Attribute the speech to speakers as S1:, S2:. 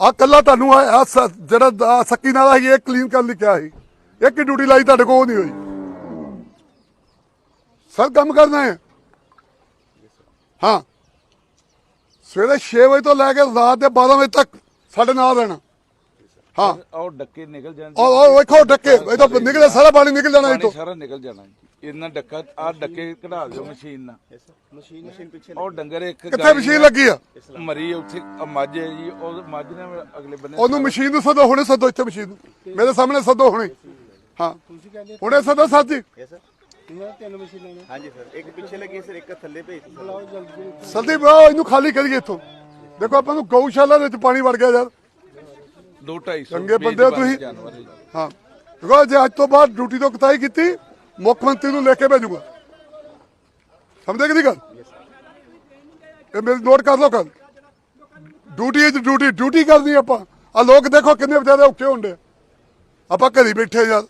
S1: ਆ ਕੱਲਾ ਤੁਹਾਨੂੰ ਆ ਜਿਹੜਾ ਸੱਕੀ ਨਾਲ ਹੈ ਇਹ ਕਲੀਨ ਕਰਨ ਲਈ ਕਿਹਾ ਸੀ। ਇੱਕ ਹੀ ਡਿਊਟੀ ਲਾਈ ਤੁਹਾਡੇ ਕੋਲ ਨਹੀਂ ਹੋਈ? ਸਰ ਕੰਮ ਕਰਨਾ ਹੈ। ਹਾਂ। ਸਵੇਰੇ 6 ਵਜੇ ਤੋਂ ਲੈ ਕੇ ਰਾਤ ਦੇ 12 ਵਜੇ ਤੱਕ ਸਾਡੇ ਨਾਲ ਰਹਿਣਾ। ਹਾਂ।
S2: ਉਹ ਡੱਕੇ ਨਿਕਲ ਜਾਣ
S1: ਉਹ ਉਹ ਵੇਖੋ ਡੱਕੇ। ਇਹ ਤਾਂ ਨਿਕਲੇ ਸਾਰਾ ਪਾਣੀ ਨਿਕਲ ਜਾਣਾ ਇਹ ਤੋਂ
S2: ਸਾਰਾ ਨਿਕਲ ਜਾਣਾ ਇਹਨਾਂ ਡੱਕਾ ਆ ਡੱਕੇ ਕਢਾ ਦਿਓ ਮਸ਼ੀਨ ਨਾਲ।
S3: ਮਸ਼ੀਨ ਮਸ਼ੀਨ ਪਿੱਛੇ
S2: ਉਹ ਡੰਗਰ ਇੱਕ
S1: ਕਿੱਥੇ ਮਸ਼ੀਨ ਲੱਗੀ ਆ?
S2: ਮਰੀ ਉੱਥੇ ਆ ਮੱਝ ਹੈ ਜੀ ਉਹ ਮੱਝ ਨੇ ਅਗਲੇ ਬੰਨੇ
S1: ਉਹਨੂੰ ਮਸ਼ੀਨ ਨੂੰ ਸਦੋ ਹੁਣੇ ਸਦੋ ਇੱਥੇ ਮਸ਼ੀਨ ਨੂੰ। ਮੇਰੇ ਸਾਹਮਣੇ ਸਦੋ ਹੁਣੇ। ਹਾਂ।
S3: ਤੁਸੀਂ ਕਹਿੰਦੇ
S1: ਹੁਣੇ ਸਦੋ
S3: ਇਹਨਾਂ ਤਿੰਨ ਮਸ਼ੀਨਾਂ ਨੇ। ਹਾਂਜੀ ਸਰ ਇੱਕ ਪਿੱਛੇ ਲੱਗੀ ਸਰ ਇੱਕ ਥੱਲੇ ਭੇਜ ਬੁਲਾਓ ਜਲਦੀ
S1: ਸਲਦੀ ਬਾਹ ਇਹਨੂੰ ਖਾਲੀ ਕਰੀਏ ਇੱਥੋਂ। ਦੇਖੋ ਆਪਾਂ ਨੂੰ ਗਊਸ਼ਾਲਾ ਦੇ ਵਿੱਚ ਪਾਣੀ ਵੜ ਗਿਆ ਯਾਰ।
S2: ਦੋ 250
S1: ਚੰਗੇ ਬੰਦੇ ਹੋ ਤੁਸੀਂ। ਹਾਂ। ਦੇਖੋ ਜੇ ਅੱਜ ਤੋਂ ਬਾਅਦ ਡਿਊਟੀ ਤੋਂ ਕਤਾਈ ਕੀਤੀ। ਮੁੱਖ ਮੰਤਰੀ ਨੂੰ ਲੈ ਕੇ ਭੇਜੂਗਾ। ਸਮਝੇ ਕਿਹਦੀ ਗੱਲ? ਇਹ ਮੇਰੀ ਨੋਟ ਕਰ ਲਓ ਕੱਲ ਡਿਊਟੀ ਇਜ਼ ਡਿਊਟੀ ਡਿਊਟੀ ਕਰਨੀ ਆਪਾਂ। ਆ ਲੋਕ ਦੇਖੋ ਕਿੰਨੇ ਵਿਚਾਰੇ ਔਖੇ ਹੁੰਦੇ ਆ। ਆਪਾਂ ਘਰੀ ਬੈਠੇ ਯਾਰ।